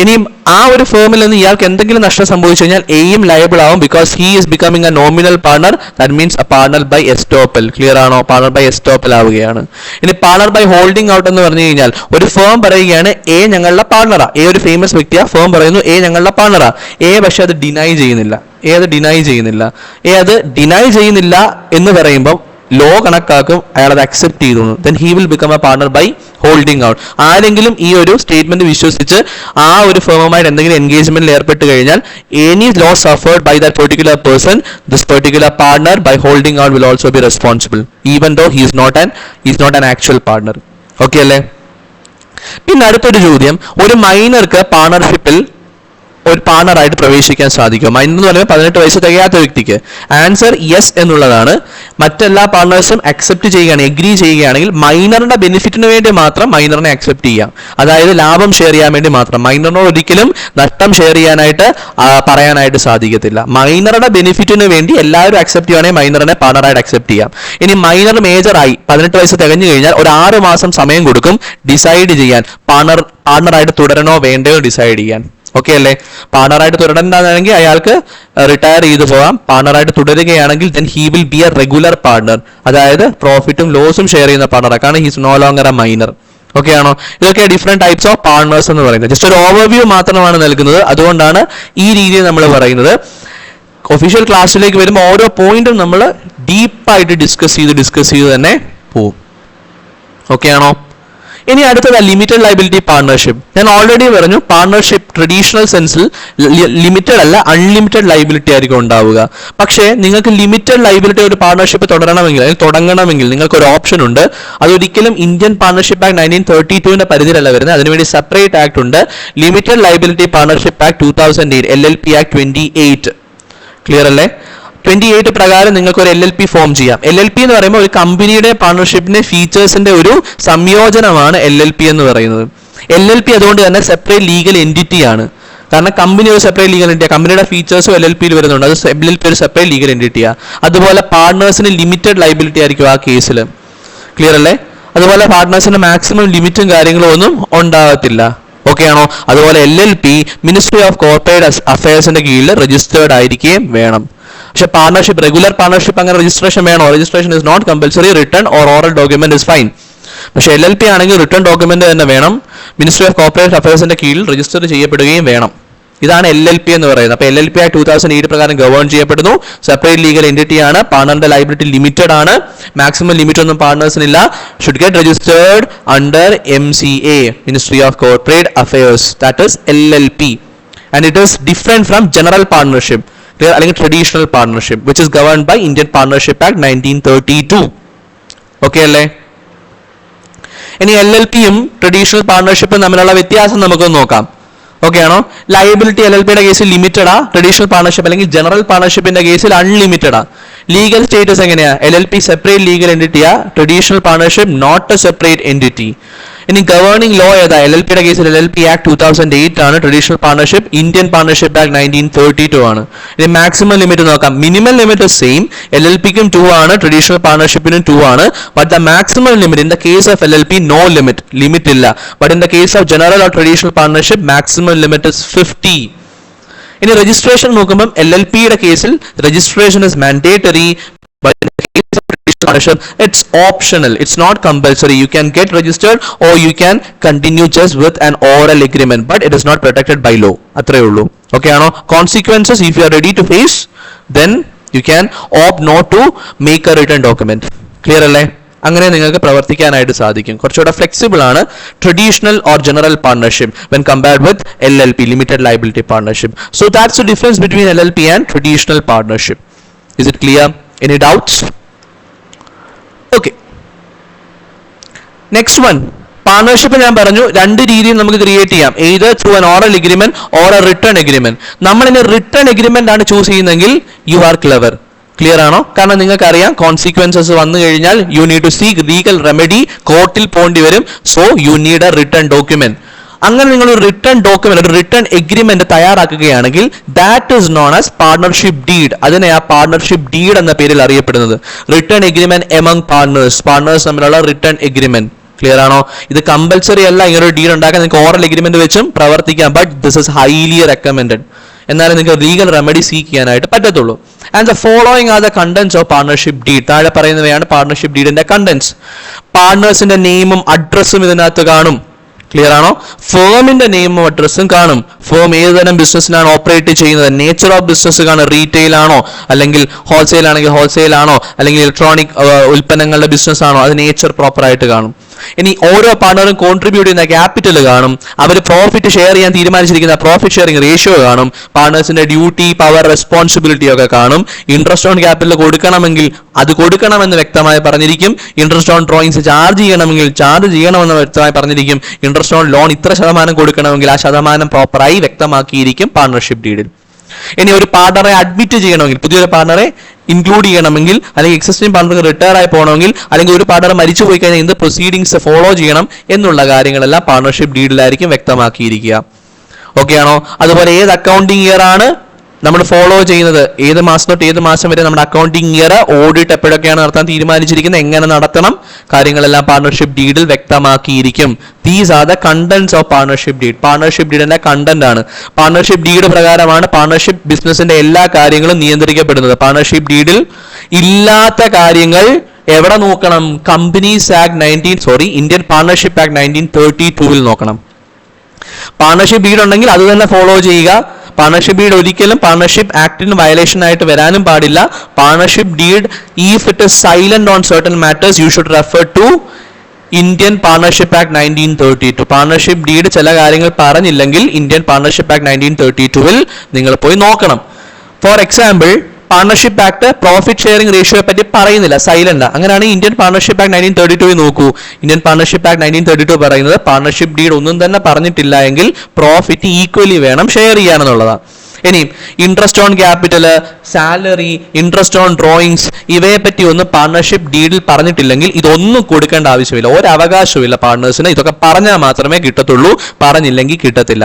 ഇനിയും ആ ഒരു ഫേമിൽ നിന്ന് ഇയാൾക്ക് എന്തെങ്കിലും നഷ്ടം സംഭവിച്ചു കഴിഞ്ഞാൽ എയും ലയബിൾ ആവും because he is becoming a nominal partner that means a partner by estoppel clear ആണോ? പാർട്ണർ ബൈ എസ്റ്റോപ്പൽ ആവുകയാണ്. ഇനി പാർട്ണർ ബൈ ഹോൾഡിംഗ് ഔട്ട് എന്ന് പറഞ്ഞു കഴിഞ്ഞാൽ ഒരു ഫേം പറയുകയാണ് എ ഞങ്ങളുടെ പാർട്ണറാ എ ഒരു ഫേമസ് വ്യക്തിയാ. ഫേം പറയുന്നു എ ഞങ്ങളുടെ പാർട്ണറാ എ പക്ഷെ അത് ഡിനൈ ചെയ്യുന്നില്ല. എ അത് ഡിനൈ ചെയ്യുന്നില്ല. എ അത് ഡിനൈ ചെയ്യുന്നില്ല എന്ന് പറയുമ്പോൾ ലോ കണക്കാക്കും അയാൾ അത് അക്സെപ്റ്റ് ചെയ്തു. Then he will become a partner by holding out ആരെങ്കിലും ഈ ഒരു സ്റ്റേറ്റ്മെന്റ് വിശ്വസിച്ച് ആ ഒരു ഫേമുമായിട്ട് എന്തെങ്കിലും എൻഗേജ്മെന്റിൽ ഏർപ്പെട്ട് കഴിഞ്ഞാൽ any loss suffered by that particular person this particular partner by holding out will also be responsible even though he's not an is not an actual partner okay അല്ലേ? പിന്നെ അടുത്തൊരു ചോദ്യം. ഒരു മൈനർക്ക് പാർട്ണർഷിപ്പിൽ ഒരു പാർട്ണറായിട്ട് പ്രവേശിക്കാൻ സാധിക്കും. മൈനർ എന്ന് പറയുമ്പോൾ പതിനെട്ട് വയസ്സ് തികയാത്ത വ്യക്തിക്ക് ആൻസർ യെസ് എന്നുള്ളതാണ്. മറ്റെല്ലാ പാർട്ണേഴ്സും അക്സെപ്റ്റ് ചെയ്യുകയാണെങ്കിൽ എഗ്രി ചെയ്യുകയാണെങ്കിൽ മൈനറിന്റെ ബെനിഫിറ്റിന് വേണ്ടി മാത്രം മൈനറിനെ അക്സെപ്റ്റ് ചെയ്യാം. അതായത് ലാഭം ഷെയർ ചെയ്യാൻ വേണ്ടി മാത്രം. മൈനറിനോട് ഒരിക്കലും നഷ്ടം ഷെയർ ചെയ്യാനായിട്ട് പറയാനായിട്ട് സാധിക്കത്തില്ല. മൈനറുടെ ബെനിഫിറ്റിന് വേണ്ടി എല്ലാവരും അക്സെപ്റ്റ് ചെയ്യുകയാണെങ്കിൽ മൈനറിനെ പാർട്ണറായിട്ട് അക്സെപ്റ്റ് ചെയ്യാം. ഇനി മൈനർ മേജറായി പതിനെട്ട് വയസ്സ് തികഞ്ഞു കഴിഞ്ഞാൽ ഒരു ആറ് മാസം സമയം കൊടുക്കും ഡിസൈഡ് ചെയ്യാൻ. പാർട്ണർ പാർട്ണറായിട്ട് തുടരണോ വേണ്ടയോ ഡിസൈഡ് ചെയ്യാൻ. ഓക്കെ അല്ലേ? പാർട്ണറായിട്ട് തുടരണ്ടാണെങ്കിൽ അയാൾക്ക് റിട്ടയർ ചെയ്തു പോകാം. പാർട്ണറായിട്ട് തുടരുകയാണെങ്കിൽ then he will be a regular partner അതായത് പ്രോഫിറ്റും ലോസും ഷെയർ ചെയ്യുന്ന പാർട്ണർ കാരണം he's no longer a minor okay ആണോ? ഇതൊക്കെ ഡിഫറെന്റ് ടൈപ്സ് ഓഫ് പാർട്ണേഴ്സ് എന്ന് പറയുന്നത്. ജസ്റ്റ് ഒരു ഓവർവ്യൂ മാത്രമാണ് നൽകുന്നത്. അതുകൊണ്ടാണ് ഈ രീതിയിൽ നമ്മൾ പറയുന്നത്. ഒഫീഷ്യൽ ക്ലാസ്സിലേക്ക് വരുമ്പോൾ ഓരോ പോയിന്റും നമ്മൾ ഡീപ്പായിട്ട് ഡിസ്കസ് ചെയ്ത് ഡിസ്കസ് ചെയ്ത് തന്നെ പോവും. ഓക്കെ ആണോ? ഇനി അടുത്തത് ലിമിറ്റഡ് ലൈബിലിറ്റി പാർട്ണർഷിപ്പ് ഞാൻ ഓൾറെഡി പറഞ്ഞു പാർട്ണർഷിപ്പ് ട്രഡീഷണൽ സെൻസിൽ ലിമിറ്റഡ് അല്ല അൺലിമിറ്റഡ് ലൈബിലിറ്റി ആയിരിക്കും ഉണ്ടാവുക. പക്ഷേ നിങ്ങൾക്ക് ലിമിറ്റഡ് ലൈബിലിറ്റി ഒരു പാർട്ണർഷിപ്പ് തുടരണമെങ്കിൽ അല്ലെങ്കിൽ തുടങ്ങണമെങ്കിൽ നിങ്ങൾക്ക് ഒരു ഓപ്ഷൻ ഉണ്ട്. അതൊരിക്കലും Indian partnership act nineteen thirty ടുവിന്റെ പരിധിയിലല്ല വരുന്നത്. അതിനുവേണ്ടി സെപ്പറേറ്റ് ആക്ട് ഉണ്ട്. Limited liability partnership act two thousand eight L L P act twenty eight clear അല്ലേ? ട്വന്റി എയ്റ്റ് പ്രകാരം നിങ്ങൾക്ക് ഒരു എൽ എൽ പി ഫോം ചെയ്യാം. എൽ എൽ പി എന്ന് പറയുമ്പോൾ ഒരു കമ്പനിയുടെ പാർട്ണർഷിപ്പിന്റെ ഫീച്ചേഴ്സിന്റെ ഒരു സംയോജനമാണ് എൽ എൽ പി എന്ന് പറയുന്നത്. എൽ എൽ പി അതുകൊണ്ട് തന്നെ സെപ്പറേറ്റ് ലീഗൽ എന്റിറ്റി ആണ്. കാരണം കമ്പനി ഒരു സെപ്പറേറ്റ് ലീഗൽ എന്റിറ്റി കമ്പനിയുടെ ഫീച്ചേഴ്സും എൽ എൽ പിയിൽ വരുന്നുണ്ട്. അത് എൽ എൽ പി ഒരു സെപ്പറേറ്റ് ലീഗൽ എന്റിറ്റിയാണ് അതുപോലെ പാർട്ണേഴ്സിന് ലിമിറ്റഡ് ലൈബിലിറ്റി ആയിരിക്കും ആ കേസിൽ ക്ലിയർ അല്ലേ? അതുപോലെ പാർട്ട്നേഴ്സിന് മാക്സിമം ലിമിറ്റും കാര്യങ്ങളും ഒന്നും ഉണ്ടാകത്തില്ല. ഓക്കെ ആണോ അതുപോലെ L L P ministry of corporate അഫയേഴ്സിന്റെ കീഴിൽ രജിസ്റ്റേർഡ് ആയിരിക്കുകയും വേണം. പക്ഷെ പാർട്ണർഷിപ്പ് റെഗുലർ പാർട്ണർഷിപ്പ് അങ്ങനെ രജിസ്ട്രേഷൻ വേണോ? Registration is not compulsory written or oral document is fine പക്ഷെ എൽ എൽ പി ആണെങ്കിൽ റിട്ടേൺ ഡോക്യുമെന്റ് തന്നെ വേണം. മിനിസ്ട്രി ഓഫ് കോർപ്പറേറ്റ് അഫയേഴ്സിന്റെ കീഴിൽ രജിസ്റ്റർ ചെയ്യപ്പെടുകയും വേണം. ഇതാണ് എൽ എൽ പി എന്ന് പറയുന്നത്. അപ്പൊ എൽ എൽ പി ആയി ടൂ തൗസൻഡ് എയ്റ്റ് പ്രകാരം ഗവേൺ ചെയ്യപ്പെടുന്നു. സെപ്പറേറ്റ് ലീഗൽ എന്റിറ്റി ആണ്. പാർട്ണറിന്റെ ലൈബിലിറ്റി ലിമിറ്റഡ് ആണ്. മാക്സിമം ലിമിറ്റ് ഒന്നും പാർട്ണേഴ്സിനില്ല should get registered under M C A ministry of corporate affairs that is L L P and it is different from general partnership അല്ലെങ്കിൽ traditional partnership which is govern by Indian partnership act nineteen thirty two okay അല്ലേ? ഇനി L L പിയും traditional പാർട്ണർഷിപ്പും തമ്മിലുള്ള വ്യത്യാസം നമുക്കൊന്ന് നോക്കാം. Okay ആണോ? Liability L L പിയുടെ കേസിൽ ലിമിറ്റഡാ ട്രഡീഷണൽ പാർട്ണർഷിപ്പ് അല്ലെങ്കിൽ ജനറൽ പാർട്ണർഷിപ്പിന്റെ കേസിൽ അൺലിമിറ്റഡാ ലീഗൽ സ്റ്റേറ്റസ് എങ്ങനെയാ? L L P separate legal എന്റിറ്റിയാ traditional partnership not a separate entity ഇനി ഗവേണിംഗ് ലോ ഏതാ? എൽ എൽ പിയുടെ കേസിൽ L L P act two thousand eight ആണ്. Traditional partnership Indian partnership act nineteen thirty two ആണ്. ഇനി maximum limit നോക്കാം. Minimum limit same L L പിക്കും two ആണ്. ട്രഡീഷണൽ പാർട്ണർഷിപ്പിനും ടു ആണ്. But the maximum limit in the case of L L P no limit limit ഇല്ല. But in the case of general or traditional partnership maximum limit is fifty ഇനി registration നോക്കുമ്പോൾ L L പിയുടെ കേസിൽ registration is mandatory partnership it's optional it's not compulsory you can get registered or you can continue just with an oral agreement but it is not protected by law അത്രേ ഉള്ളൂ okay ആണോ consequences if you are ready to face then you can opt not to make a return document clear അല്ലേ അങ്ങനെ നിങ്ങൾക്ക് പ്രവർത്തിക്കാനായിട്ട് സാധിക്കും കുറച്ചുകൂടെ flexible ആണ് traditional or general partnership when compared with L L P limited liability partnership so that's the difference between L L P and traditional partnership is it clear any doubts next one partnership ഞാൻ പറഞ്ഞു രണ്ട് രീതിയിൽ നമുക്ക് create ചെയ്യാം. ഏത് through an oral agreement or a written agreement നമ്മൾ ഇനി written agreement ആണ് ചൂസ് ചെയ്യുന്നതെങ്കിൽ യു ആർ ക്ലവർ ക്ലിയർ ആണോ? കാരണം നിങ്ങൾക്ക് അറിയാം കോൺസിക്വൻസസ് വന്നു കഴിഞ്ഞാൽ you need to seek legal remedy കോർട്ടിൽ പോകേണ്ടി വരും. So you need a written document അങ്ങനെ നിങ്ങൾ ഒരു റിട്ടേൺ ഡോക്യുമെന്റ് ഒരു written agreement തയ്യാറാക്കുകയാണെങ്കിൽ that is known as partnership deed അതിനെ ആ പാർട്ണർഷിപ്പ് ഡീഡ് എന്ന പേരിൽ അറിയപ്പെടുന്നത്. Written agreement among partners partners തമ്മിലുള്ള റിട്ടേൺ എഗ്രിമെന്റ് ക്ലിയർ ആണോ? ഇത് കമ്പൽസറി അല്ല ഇങ്ങനെ ഒരു ഡീൽ ഉണ്ടാക്കാൻ നിങ്ങൾക്ക് ഓറൽ എഗ്രിമെന്റ് വെച്ചും പ്രവർത്തിക്കാം but this is highly recommended എന്നാലും നിങ്ങൾക്ക് ലീഗൽ റെമഡി സീക്ക് ചെയ്യാനായിട്ട് പറ്റത്തുള്ളൂ. And the following are the contents of partnership deed താഴെ പറയുന്നവയാണ് പാർട്ണർഷിപ്പ് ഡീഡിന്റെ കണ്ടന്റ്സ് പാർട്ണേഴ്സിന്റെ നെയിമും അഡ്രസ്സും ഇതിനകത്ത് കാണും. ക്ലിയർ ആണോ? ഫേമിന്റെ നെയിമും അഡ്രസ്സും കാണും. ഫേം ഏത് തരം ബിസിനസ്സിനാണ് ഓപ്പറേറ്റ് ചെയ്യുന്നത്? നേച്ചർ ഓഫ് ബിസിനസ് കാണും. റീറ്റെയിൽ ആണോ? അല്ലെങ്കിൽ ഹോൾസെയിൽ ആണെങ്കിൽ ഹോൾസെയിൽ ആണോ? അല്ലെങ്കിൽ ഇലക്ട്രോണിക് ഉൽപ്പന്നങ്ങളുടെ ബിസിനസ് ആണോ? അത് നേച്ചർ പ്രോപ്പർ ആയിട്ട് കാണും. ഇനി ഓരോ പാർട്ണറും കോൺട്രിബ്യൂട്ട് ചെയ്യുന്ന ക്യാപിറ്റൽ കാണും. അവർ പ്രോഫിറ്റ് ഷെയർ ചെയ്യാൻ തീരുമാനിച്ചിരിക്കുന്ന പ്രോഫിറ്റ് ഷെയറിംഗ് റേഷ്യോ കാണും. പാർട്ണേഴ്സിന്റെ ഡ്യൂട്ടി പവർ റെസ്പോൺസിബിലിറ്റി ഒക്കെ കാണും. ഇൻട്രസ്റ്റ് ഓൺ ക്യാപിറ്റൽ കൊടുക്കണമെങ്കിൽ അത് കൊടുക്കണമെന്ന് വ്യക്തമായി പറഞ്ഞിരിക്കും. ഇൻട്രസ്റ്റ് ഓൺ ഡ്രോയിങ്സ് ചാർജ് ചെയ്യണമെങ്കിൽ ചാർജ് ചെയ്യണമെന്ന് വ്യക്തമായി പറഞ്ഞിരിക്കും. ഇൻട്രസ്റ്റ് ഓൺ ലോൺ ഇത്ര ശതമാനം കൊടുക്കണമെങ്കിൽ ആ ശതമാനം പ്രോപ്പറായി വ്യക്തമാക്കിയിരിക്കും പാർട്ണർഷിപ്പ് ഡീഡിൽ ഇനി ഒരു പാർട്ണറെ അഡ്മിറ്റ് ചെയ്യണമെങ്കിൽ പുതിയൊരു പാർട്ണറെ ഇൻക്ലൂഡ് ചെയ്യണമെങ്കിൽ അല്ലെങ്കിൽ എക്സിസ്റ്റിംഗ് പാർട്ണർക്ക് റിട്ടയർ ആയി പോകണമെങ്കിൽ അല്ലെങ്കിൽ ഒരു പാർട്ണർ മരിച്ചു പോയി കഴിഞ്ഞാൽ എന്ത് പ്രൊസീഡിങ്സ് ഫോളോ ചെയ്യണം എന്നുള്ള കാര്യങ്ങളെല്ലാം പാർട്ണർഷിപ്പ് ഡീഡിലായിരിക്കും വ്യക്തമാക്കിയിരിക്കുക. ഓക്കെ ആണോ? അതുപോലെ ഏത് അക്കൗണ്ടിങ് ഇയർ ആണ്? നമ്മൾ ഫോളോ ചെയ്യുന്നത് ഏത് മാസം തൊട്ട് ഏത് മാസം വരെ നമ്മുടെ അക്കൗണ്ടിങ് ഇയർ ഓഡിറ്റ് എപ്പോഴൊക്കെയാണ് നടത്താൻ തീരുമാനിച്ചിരിക്കുന്നത് എങ്ങനെ നടത്തണം കാര്യങ്ങളെല്ലാം പാർട്ണർഷിപ്പ് ഡീഡിൽ വ്യക്തമാക്കിയിരിക്കും. These are the contents of partnership deed partnership ഡീഡിന്റെ content ആണ്. പാർട്ണർഷിപ്പ് ഡീഡ് പ്രകാരമാണ് പാർട്ണർഷിപ്പ് ബിസിനസിന്റെ എല്ലാ കാര്യങ്ങളും നിയന്ത്രിക്കപ്പെടുന്നത്. പാർട്ണർഷിപ്പ് ഡീഡിൽ ഇല്ലാത്ത കാര്യങ്ങൾ എവിടെ നോക്കണം? Companies act nineteen sorry Indian partnership act nineteen thirty ടൂവിൽ നോക്കണം. പാർട്ണർഷിപ്പ് ഡീഡ് ഉണ്ടെങ്കിൽ അത് തന്നെ ഫോളോ ചെയ്യുക. പാർട്ണർഷിപ്പ് ഡീഡ് ഒരിക്കലും പാർട്ണർഷിപ്പ് ആക്ടിന് വയലേഷൻ ആയിട്ട് വരാനും പാടില്ല. Partnership deed if it is silent on certain matters you should refer to Indian partnership act nineteen thirty two partnership deed ചില കാര്യങ്ങൾ പറഞ്ഞില്ലെങ്കിൽ Indian partnership act nineteen thirty ടുവിൽ നിങ്ങൾ പോയി നോക്കണം. For example partnership act profit sharing റേഷ്യോയെ പറ്റി പറയുന്നില്ല. Silent അങ്ങനെയാണ് Indian partnership act nineteen thirty two നോക്കൂ. Indian partnership act nineteen thirty two പറയുന്നത് പാർട്ണർഷിപ്പ് ഡീഡ് ഒന്നും തന്നെ പറഞ്ഞിട്ടില്ല എങ്കിൽ പ്രോഫിറ്റ് ഈക്വലി വേണം ഷെയർ ചെയ്യാനെന്നുള്ളതാണ് ഇനി interest on capital salary interest on drawings ഇവയെ പറ്റി ഒന്നും പാർട്ണർഷിപ്പ് ഡീഡിൽ പറഞ്ഞിട്ടില്ലെങ്കിൽ ഇതൊന്നും കൊടുക്കേണ്ട ആവശ്യമില്ല. ഒരു അവകാശമില്ല പാർട്ണേഴ്സിന് ഇതൊക്കെ പറഞ്ഞാൽ മാത്രമേ കിട്ടത്തുള്ളൂ. പറഞ്ഞില്ലെങ്കിൽ കിട്ടത്തില്ല.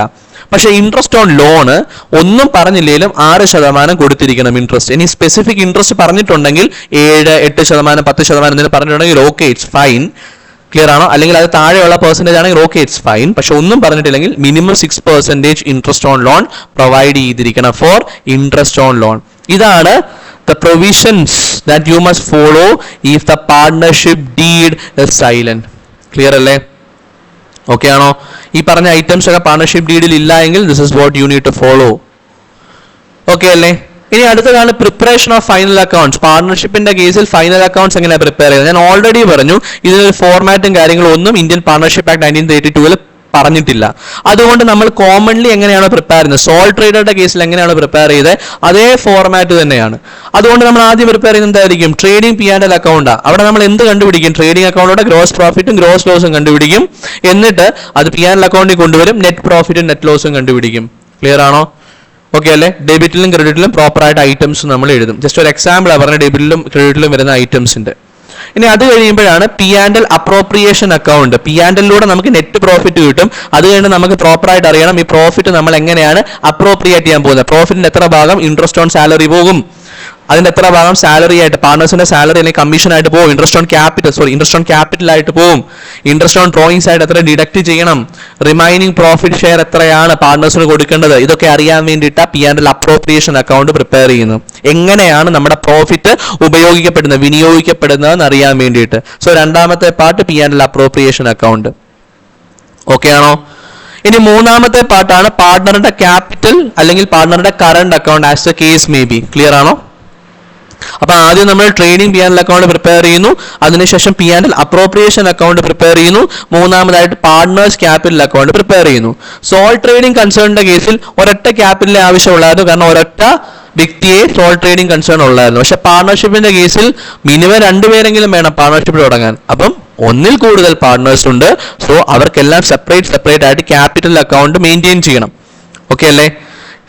പക്ഷേ ഇൻട്രസ്റ്റ് ഓൺ ലോണ് ഒന്നും പറഞ്ഞില്ലെങ്കിലും ആറ് ശതമാനം കൊടുത്തിരിക്കണം ഇൻട്രസ്റ്റ് ഇനി സ്പെസിഫിക് ഇൻട്രസ്റ്റ് പറഞ്ഞിട്ടുണ്ടെങ്കിൽ ഏഴ് എട്ട് ശതമാനം പത്ത് ശതമാനം എന്തെങ്കിലും പറഞ്ഞിട്ടുണ്ടെങ്കിൽ ഓക്കെ ഇറ്റ്സ് ഫൈൻ ക്ലിയർ ആണോ? അല്ലെങ്കിൽ അത് താഴെയുള്ള പെർസെന്റേജ് ആണെങ്കിൽ ഓക്കെ ഇറ്റ്സ് ഫൈൻ പക്ഷെ ഒന്നും പറഞ്ഞിട്ടില്ലെങ്കിൽ minimum six percentage interest on loan provide ചെയ്തിരിക്കണം ഫോർ ഇൻട്രസ്റ്റ് ഓൺ ലോൺ ഇതാണ് the provisions that you must follow if the partnership deed silent clear അല്ലേ? ഓക്കെ ആണോ? ഈ പറഞ്ഞ ഐറ്റംസ് ഒക്കെ പാർട്ണർഷിപ്പ് ഡീഡിൽ ഇല്ല എങ്കിൽ this is what you need to follow okay അല്ലേ? ഇനി അടുത്തതാണ് പ്രിപ്പറേഷൻ ഓഫ് ഫൈനൽ അക്കൗണ്ട്സ് പാർട്ണർഷിപ്പിന്റെ കേസിൽ ഫൈനൽ അക്കൗണ്ട്സ് എങ്ങനെ പ്രിപ്പയർ ചെയ്യുന്നത്? ഞാൻ ഓൾറെഡി പറഞ്ഞു ഇതിനൊരു ഫോർമാറ്റും കാര്യങ്ങളും ഒന്നും Indian partnership act nineteen thirty ടൂവിൽ പറഞ്ഞിട്ടില്ല. അതുകൊണ്ട് നമ്മൾ കോമൺലി എങ്ങനെയാണ് പ്രിപ്പയർ ചെയ്യുന്നത്? സോൾ ട്രേഡറുടെ കേസിൽ എങ്ങനെയാണ് പ്രിപ്പയർ ചെയ്തത്? അതേ ഫോർമാറ്റ് തന്നെയാണ്. അതുകൊണ്ട് നമ്മൾ ആദ്യം പ്രിപ്പയർ ചെയ്യുന്നത് എന്തായിരിക്കും? ട്രേഡിംഗ് പി ആൻഡ് എൽ അക്കൗണ്ടാണ് അവിടെ നമ്മൾ എന്ത് കണ്ടുപിടിക്കും? ട്രേഡിംഗ് അക്കൗണ്ടോടെ ഗ്രോസ് പ്രോഫിറ്റും ഗ്രോസ് ലോസും കണ്ടുപിടിക്കും. എന്നിട്ട് അത് പി ആൻഡ് എൽ അക്കൗണ്ടിൽ കൊണ്ടുവരും. നെറ്റ് പ്രോഫിറ്റും നെറ്റ് ലോസും കണ്ടുപിടിക്കും. ക്ലിയർ ആണോ? ഓക്കെ അല്ലേ? ഡെബിറ്റിലും ക്രെഡിറ്റിലും പ്രോപ്പർ ആയിട്ട് ഐറ്റംസ് നമ്മൾ എഴുതും. ജസ്റ്റ് ഒരു എക്സാമ്പിൾ പറഞ്ഞ ഡെബിറ്റിലും ക്രെഡിറ്റിലും വരുന്ന ഐറ്റംസിന്റെ ഇനി അത് കഴിയുമ്പോഴാണ് P and L appropriation account P and എല്ലിലൂടെ നമുക്ക് നെറ്റ് പ്രോഫിറ്റ് കിട്ടും. അത് കഴിഞ്ഞ് നമുക്ക് പ്രോപ്പർ ആയിട്ട് അറിയണം ഈ പ്രോഫിറ്റ് നമ്മൾ എങ്ങനെയാണ് അപ്രോപ്രിയേറ്റ് ചെയ്യാൻ പോകുന്നത്. പ്രോഫിറ്റിന്റെ എത്ര ഭാഗം ഇൻട്രസ്റ്റ് ഓൺ സാലറി പോകും? അതിന്റെ എത്ര ഭാഗം? സാലറി ആയിട്ട് പാർട്ണേഴ്സിന്റെ സാലറി അല്ലെങ്കിൽ കമ്മീഷൻ ആയിട്ട് പോകും interest on capital sorry interest on capital ആയിട്ട് പോകും ഇൻട്രസ്റ്റ് ഓൺ ഡ്രോയിങ്സ് ആയിട്ട് എത്ര ഡിഡക്ട് ചെയ്യണം? റിമൈനിങ് പ്രോഫിറ്റ് ഷെയർ എത്രയാണ് പാർട്ണേഴ്സിന് കൊടുക്കേണ്ടത്? ഇതൊക്കെ അറിയാൻ വേണ്ടിയിട്ട് P and L appropriation account prepare ചെയ്യുന്നു. എങ്ങനെയാണ് നമ്മുടെ പ്രോഫിറ്റ് ഉപയോഗിക്കപ്പെടുന്നത് വിനിയോഗിക്കപ്പെടുന്നത് എന്ന് അറിയാൻ വേണ്ടിയിട്ട്. സോ രണ്ടാമത്തെ part P and L appropriation account okay ആണോ? ഇനി മൂന്നാമത്തെ പാർട്ടാണ് പാർട്ണറുടെ ക്യാപിറ്റൽ അല്ലെങ്കിൽ പാർട്ണറുടെ current account as a case may be clear ആണോ? അപ്പൊ ആദ്യം നമ്മൾ trading P and account prepare ചെയ്യുന്നു. അതിനുശേഷം P and appropriation account prepare ചെയ്യുന്നു. മൂന്നാമതായിട്ട് പാർട്ണേഴ്സ് ക്യാപിറ്റൽ അക്കൗണ്ട് പ്രിപ്പയർ ചെയ്യുന്നു. സോൾ ട്രേഡിംഗ് കൺസേണിന്റെ കേസിൽ ഒരൊറ്റ ക്യാപിറ്റലിന് ആവശ്യമുള്ളായിരുന്നു. കാരണം ഒരൊറ്റ വ്യക്തിയെ സോൾ ട്രേഡിംഗ് കൺസേൺ ഉള്ളായിരുന്നു. പക്ഷെ പാർട്ണർഷിപ്പിന്റെ കേസിൽ മിനിമം രണ്ടുപേരെങ്കിലും വേണം പാർട്ണർഷിപ്പ് തുടങ്ങാൻ. അപ്പം ഒന്നിൽ കൂടുതൽ പാർട്ണേഴ്സ് ഉണ്ട്. സോ അവർക്കെല്ലാം സെപ്പറേറ്റ് സെപ്പറേറ്റ് ആയിട്ട് ക്യാപിറ്റൽ അക്കൗണ്ട് മെയിന്റെയിൻ ചെയ്യണം. ഓക്കെ അല്ലേ?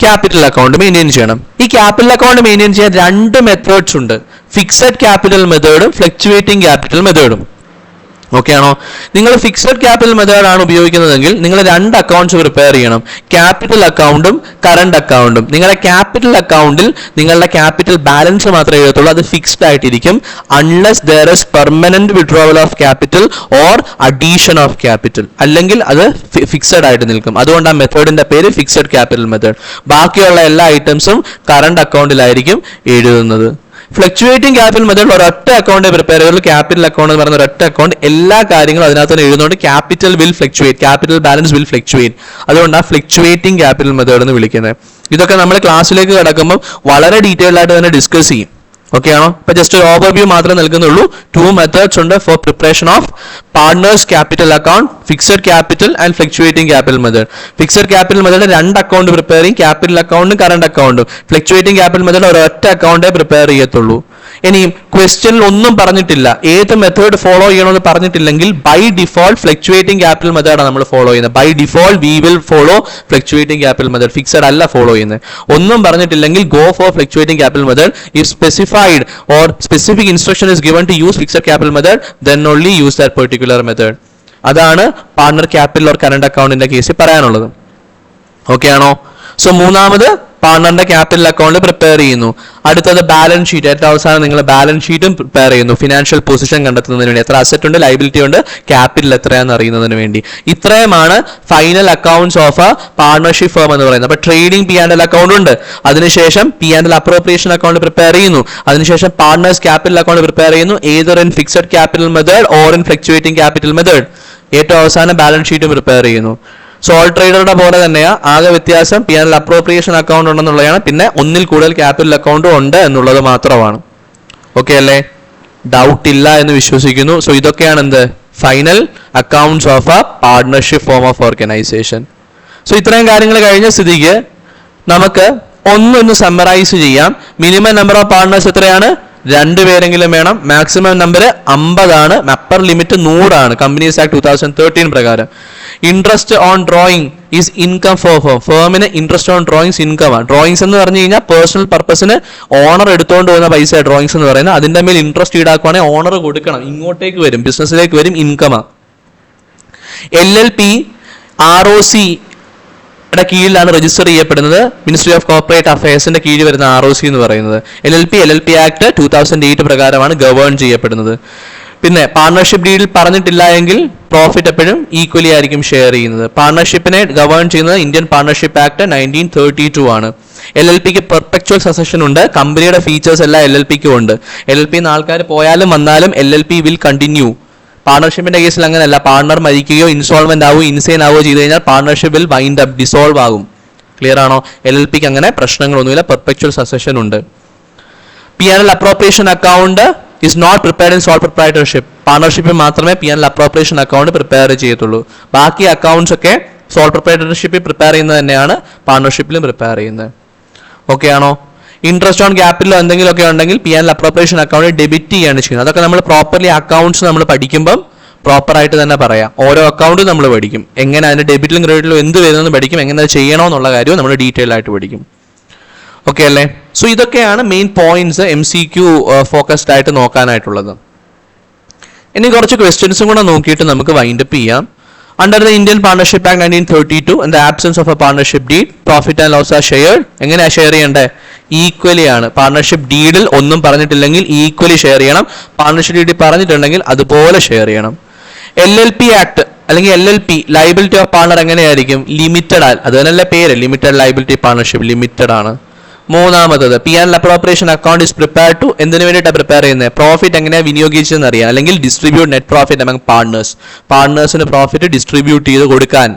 ക്യാപിറ്റൽ അക്കൗണ്ട് മെയിന്റെയിൻ ചെയ്യണം. ഈ ക്യാപിറ്റൽ അക്കൗണ്ട് മെയിന്റെയിൻ ചെയ്യാൻ രണ്ട് മെത്തേഡ്സ് ഉണ്ട്. ഫിക്സഡ് ക്യാപിറ്റൽ മെത്തേഡും ഫ്ലക്ച്വേറ്റിംഗ് ക്യാപിറ്റൽ മെത്തേഡും ഓക്കെ ആണോ നിങ്ങൾ ഫിക്സഡ് ക്യാപിറ്റൽ മെത്തേഡ് ആണ് ഉപയോഗിക്കുന്നതെങ്കിൽ നിങ്ങൾ രണ്ട് അക്കൗണ്ട്സ് പ്രിപ്പയർ ചെയ്യണം. ക്യാപിറ്റൽ അക്കൗണ്ടും കറണ്ട് അക്കൗണ്ടും നിങ്ങളുടെ ക്യാപിറ്റൽ അക്കൗണ്ടിൽ നിങ്ങളുടെ ക്യാപിറ്റൽ ബാലൻസ് മാത്രമേ എഴുതത്തുള്ളൂ. അത് ഫിക്സ്ഡ് ആയിട്ടിരിക്കും. Unless there is permanent withdrawal of capital or addition of capital അല്ലെങ്കിൽ അത് ഫിക്സഡ് ആയിട്ട് നിൽക്കും. അതുകൊണ്ട് ആ മെത്തേഡിന്റെ പേര് ഫിക്സഡ് ക്യാപിറ്റൽ മെത്തേഡ് ബാക്കിയുള്ള എല്ലാ ഐറ്റംസും കറണ്ട് അക്കൗണ്ടിലായിരിക്കും എഴുതുന്നത്. ഫ്ലക്ച്വേറ്റിംഗ് ക്യാപിറ്റൽ മെത്തേഡ് ഒരൊറ്റ അക്കൗണ്ട് പ്രിപ്പയർ ചെയ്യുള്ളൂ ക്യാപിറ്റൽ അക്കൗണ്ട് എന്ന് പറയുന്ന ഒരൊറ്റ അക്കൗണ്ട് എല്ലാ കാര്യങ്ങളും അതിനകത്ത് തന്നെ എഴുതുന്നുണ്ട് capital will fluctuate capital balance will fluctuate അതുകൊണ്ടാണ് ഫ്ലക്ച്വേറ്റിംഗ് ക്യാപിറ്റൽ മെത്തേഡ് എന്ന് വിളിക്കുന്നത്. ഇതൊക്കെ നമ്മൾ ക്ലാസ്സിലേക്ക് കിടക്കുമ്പോൾ വളരെ ഡീറ്റെയിൽഡ് ആയിട്ട് തന്നെ ഡിസ്കസ് ചെയ്യും. ഓക്കെ ആണോ? ഇപ്പൊ ജസ്റ്റ് ഒരു ഓവർവ്യൂ മാത്രമേ നൽകുന്നുള്ളൂ. ടു മെത്തേഡ്സ് ഉണ്ട് for preparation of partners capital account fixed capital and fluctuating capital method fixed capital method രണ്ട് അക്കൗണ്ട് പ്രിപ്പയർ ചെയ്യും. ക്യാപിറ്റൽ അക്കൗണ്ടും കറണ്ട് അക്കൗണ്ടും ഫ്ലക്ച്വേറ്റിംഗ് ക്യാപിറ്റൽ മെത്തേഡ് ഒരൊറ്റ അക്കൗണ്ടേ പ്രിപ്പയർ ചെയ്യത്തുള്ളൂ. ഇനി ക്വസ്റ്റ്യനിൽ ഒന്നും പറഞ്ഞിട്ടില്ല. ഏത് മെത്തേഡ് ഫോളോ ചെയ്യണമെന്ന് പറഞ്ഞിട്ടില്ലെങ്കിൽ ബൈ ഡിഫോൾട്ട് ഫ്ലക്ച്വേറ്റിംഗ് ക്യാപിറ്റൽ മെത്തേഡാണ് നമ്മൾ ഫോളോ ചെയ്യുന്നത്. By default we will follow fluctuating capital method fixed അല്ല ഫോളോ ചെയ്യുന്നത്. ഒന്നും പറഞ്ഞിട്ടില്ലെങ്കിൽ go for fluctuating capital method if specified or specific instruction is given to use fixed capital method then only use that particular method അതാണ് partner capital or current അക്കൗണ്ടിന്റെ കേസിൽ പറയാനുള്ളത്. Okay ആണോ? So മൂന്നാമത് പാർട്ണറിന്റെ capital account prepare ചെയ്യുന്നു. അടുത്തത് balance sheet ഏറ്റവും അവസാനം നിങ്ങൾ ബാലൻസ് ഷീറ്റും പ്രിപ്പയർ ചെയ്യുന്നു. ഫിനാൻഷ്യൽ പൊസിഷൻ കണ്ടെത്തുന്നതിന് വേണ്ടി. എത്ര അസറ്റ് ഉണ്ട്? ലൈബിലിറ്റി ഉണ്ട്. ക്യാപിറ്റൽ എത്രയാണെന്ന് അറിയുന്നതിന് വേണ്ടി. ഇത്രയുമാണ് final accounts of a partnership firm എന്ന് പറയുന്നത്. അപ്പൊ trading P and L account ഉണ്ട്. അതിനുശേഷം P and L appropriation account prepare ചെയ്യുന്നു. അതിനുശേഷം പാർട്ണേഴ്സ് ക്യാപിറ്റൽ അക്കൗണ്ട് പ്രിപ്പയർ ചെയ്യുന്നു. ഏതൊരു in fixed capital method or in fluctuating capital method ഏറ്റവും അവസാനം ബാലൻസ് ഷീറ്റും പ്രിപ്പയർ ചെയ്യുന്നു. സോൾ ട്രേഡറുടെ പോലെ തന്നെയാ. ആകെ വ്യത്യാസം പി എൻ അപ്രോപ്രിയേഷൻ അക്കൗണ്ട് ഉണ്ടെന്നുള്ളതാണ്. പിന്നെ ഒന്നിൽ കൂടുതൽ ക്യാപിറ്റൽ അക്കൗണ്ടും ഉണ്ട് എന്നുള്ളത് മാത്രമാണ്. ഓക്കെ അല്ലേ? ഡൗട്ട് ഇല്ല എന്ന് വിശ്വസിക്കുന്നു. സോ ഇതൊക്കെയാണ് എന്ത്? Final accounts of a partnership form of organisation so ഇത്രയും കാര്യങ്ങൾ കഴിഞ്ഞ സ്ഥിതിക്ക് നമുക്ക് ഒന്നൊന്ന് സമ്മറൈസ് ചെയ്യാം. മിനിമം നമ്പർ ഓഫ് പാർട്ണേഴ്സ് എത്രയാണ്? രണ്ടുപേരെങ്കിലും വേണം. മാക്സിമം നമ്പർ അമ്പതാണ്. അപ്പർ ലിമിറ്റ് നൂറാണ്. Companies act two thousand thirteen പ്രകാരം. Interest on drawing is income for firm ഫേമിന് interest on drawings income ആണ്. ഡ്രോയിങ്സ് എന്ന് പറഞ്ഞു കഴിഞ്ഞാൽ പേഴ്സണൽ പർപ്പസിന് ഓണർ എടുത്തുകൊണ്ട് പോകുന്ന പൈസ ഡ്രോയിങ്സ് എന്ന് പറയുന്നത്. അതിന്റെ മേൽ ഇൻട്രസ്റ്റ് ഈടാക്കുവാണെങ്കിൽ ഓണർ കൊടുക്കണം. ഇങ്ങോട്ടേക്ക് വരും. ബിസിനസ്സിലേക്ക് വരും. ഇൻകമാണ് L L P R O C യുടെ കീഴിലാണ് രജിസ്റ്റർ ചെയ്യപ്പെടുന്നത്. മിനിസ്ട്രി ഓഫ് കോർപ്പറേറ്റ് അഫയേഴ്സിന്റെ കീഴിൽ വരുന്ന ആർ ഒ സി എന്ന് പറയുന്നത്. L L P L L P act two thousand eight പ്രകാരമാണ് ഗവേൺ ചെയ്യപ്പെടുന്നത്. പിന്നെ പാർട്ണർഷിപ്പ് ഡീഡിൽ പറഞ്ഞിട്ടില്ല എങ്കിൽ പ്രോഫിറ്റ് എപ്പോഴും ഈക്വലി ആയിരിക്കും ഷെയർ ചെയ്യുന്നത്. പാർട്ണർഷിപ്പിനെ ഗവേൺ ചെയ്യുന്നത് Indian partnership act nineteen thirty two ആണ് എൽ എൽ പിക്ക് പെർഫെക്ച്വൽ സസഷൻ ഉണ്ട്. കമ്പനിയുടെ ഫീച്ചേഴ്സ് എല്ലാം എൽ എൽ പിക്കും ഉണ്ട്. എൽ എൽ പി ആൾക്കാർ പോയാലും വന്നാലും L L P will continue പാർട്ണർഷിപ്പിന്റെ കേസിൽ അങ്ങനെയല്ല. പാർട്ണർ മരിക്കുകയോ ഇൻസോൾവെന്റ് ആവുകയോ ഇൻസൈൻ ആവുകയോ ചെയ്ത് കഴിഞ്ഞാൽ പാർട്ണർഷിപ്പിൽ വൈൻഡ് അപ്പ് ഡിസോൾവ് ആകും. ക്ലിയർ ആണോ? എൽ എൽ പിക്ക് അങ്ങനെ പ്രശ്നങ്ങളൊന്നുമില്ല. പെർഫെക്ച്വൽ സസഷൻ ഉണ്ട്. P and L appropriation account is not prepared in sole proprietorship പാർട്ണർഷിപ്പിൽ മാത്രമേ P and L appropriation account prepare ചെയ്യത്തുള്ളൂ. ബാക്കി അക്കൗണ്ട്സ് ഒക്കെ സോൾ പ്രൊപ്രൈറ്റർഷിപ്പിൽ പ്രിപ്പയർ ചെയ്യുന്നത് തന്നെയാണ് പാർട്ണർഷിപ്പിലും പ്രിപ്പയർ ചെയ്യുന്നത്. ഓക്കെ ആണോ? ഇൻട്രസ്റ്റ് ഓൺ ക്യാപിറ്റലോ എന്തെങ്കിലുമൊക്കെ ഉണ്ടെങ്കിൽ P and appropriation account debit ചെയ്യാണ് ചെയ്യുന്നത്. അതൊക്കെ നമ്മൾ പ്രോപ്പർലി അക്കൗണ്ട്സ് നമ്മൾ പഠിക്കുമ്പം പ്രോപ്പർ ആയിട്ട് തന്നെ പറയാം. ഓരോ അക്കൗണ്ടും നമ്മൾ പഠിക്കും. എങ്ങനെ അതിന്റെ ഡെബിറ്റിലും ക്രെഡിറ്റിലും എന്ത് വരുന്നതെന്ന് പഠിക്കും. എങ്ങനെ അത് ചെയ്യണമെന്നുള്ള കാര്യവും നമ്മൾ ഡീറ്റെയിൽ ആയിട്ട് പഠിക്കും. ഓക്കെ അല്ലേ? സോ ഇതൊക്കെയാണ് main points M C Q focused ആയിട്ട് നോക്കാനായിട്ടുള്ളത്. ഇനി കുറച്ച് ക്വസ്റ്റ്യൻസും കൂടെ നോക്കിയിട്ട് നമുക്ക് വൈൻഡപ്പ് ചെയ്യാം. Under the Indian partnership act nineteen thirty two in of a of a partnership and loss are shared. എങ്ങനെ ഷെയർ ചെയ്യേണ്ടത് ഈക്വലി ആണ്. പാർട്ണർഷിപ്പ് ഡീഡിൽ ഒന്നും പറഞ്ഞിട്ടില്ലെങ്കിൽ ഈക്വലി ഷെയർ ചെയ്യണം. പാർട്ണർഷിപ്പ് ഡീഡിൽ പറഞ്ഞിട്ടുണ്ടെങ്കിൽ അതുപോലെ ഷെയർ ചെയ്യണം. എൽ എൽ പി ആക്ട് അല്ലെങ്കിൽ L L P liability of partner എങ്ങനെയായിരിക്കും? ലിമിറ്റഡ് അത് തന്നെയല്ലേ പേര്? ലിമിറ്റഡ് ലൈബിലിറ്റി പാർട്ണർഷിപ്പ് ലിമിറ്റഡ് ആണ്. മൂന്നാമത്തത് P and appropriation account is prepare to എന്തിനു വേണ്ടിയിട്ടാണ് പ്രിപ്പയർ ചെയ്യുന്നത്? പ്രോഫിറ്റ് എങ്ങനെയാണ് വിനിയോഗിച്ചതെന്ന് അറിയാം. അല്ലെങ്കിൽ distribute net profit among partners പാർട്ണേഴ്സിന് profit distribute ചെയ്ത് കൊടുക്കാൻ.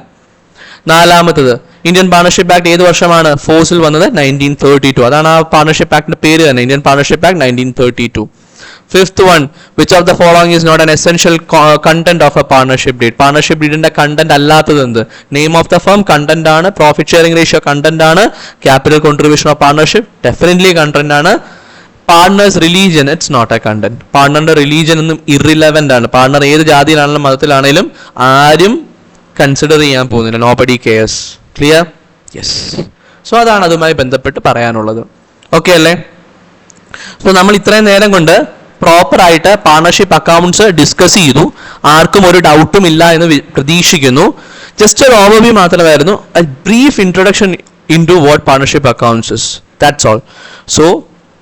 നാലാമത്തത് ഇന്ത്യൻ പാർട്ണർഷിപ്പ് ആക്ട് ഏത് വർഷമാണ്? ഫോഴ്സിൽ വന്നത് നയന്റീൻ തേർട്ടി ടു അതാണ് ആ പാർട്ണർഷിപ്പ് ആക്ടിന്റെ പേര് തന്നെ Indian partnership act nineteen thirty two fifth one which of the following is not an essential content of a partnership deed partnership ഡീഡിന്റെ content അല്ലാത്തത് എന്ത്? Name of the firm content ആണ്. Profit sharing ratio content ആണ്. Capital contribution of partnership definitely content ആണ്. Partners religion it's not a content പാർട്ണറിന്റെ religion ഒന്നും irrelevant ആണ്. Partner ഏത് ജാതിയിലാണെങ്കിലും മതത്തിലാണെങ്കിലും ആരും കൺസിഡർ ചെയ്യാൻ പോകുന്നില്ല. Nobody cares clear yes so അതാണ് അതുമായി ബന്ധപ്പെട്ട് പറയാനുള്ളത്. ഓക്കെ അല്ലേ? സോ നമ്മൾ ഇത്രയും നേരം കൊണ്ട് പ്രോപ്പർ ആയിട്ട് പാർട്ണർഷിപ്പ് അക്കൗണ്ട്സ് ഡിസ്കസ് ചെയ്തു. ആർക്കും ഒരു ഡൗട്ടും ഇല്ല എന്ന് പ്രതീക്ഷിക്കുന്നു. ജസ്റ്റ് ഒരു ഓവർവ്യൂ മാത്രമായിരുന്നു. Brief introduction into what partnership accounts that's all so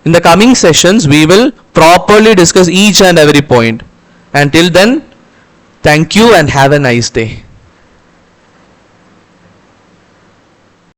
in the coming sessions we will properly discuss each and every point and till then thank you and have a nice day